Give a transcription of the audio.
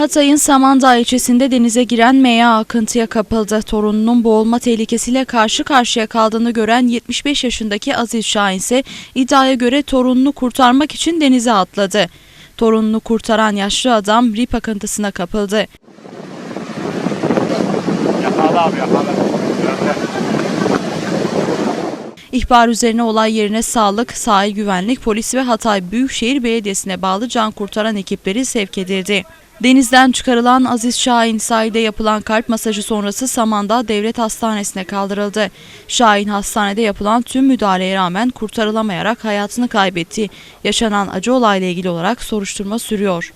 Hatay'ın Samandağ ilçesinde denize giren Meya akıntıya kapıldı. Torununun boğulma tehlikesiyle karşı karşıya kaldığını gören 75 yaşındaki Aziz Şahin ise iddiaya göre torununu kurtarmak için denize atladı. Torununu kurtaran yaşlı adam rip akıntısına kapıldı. Yakala abi yakala. İhbar üzerine olay yerine sağlık, sahil güvenlik, polis ve Hatay Büyükşehir Belediyesi'ne bağlı can kurtaran ekipleri sevk edildi. Denizden çıkarılan Aziz Şahin sahilde yapılan kalp masajı sonrası Samandağ Devlet Hastanesi'ne kaldırıldı. Şahin hastanede yapılan tüm müdahaleye rağmen kurtarılamayarak hayatını kaybetti. Yaşanan acı olayla ilgili olarak soruşturma sürüyor.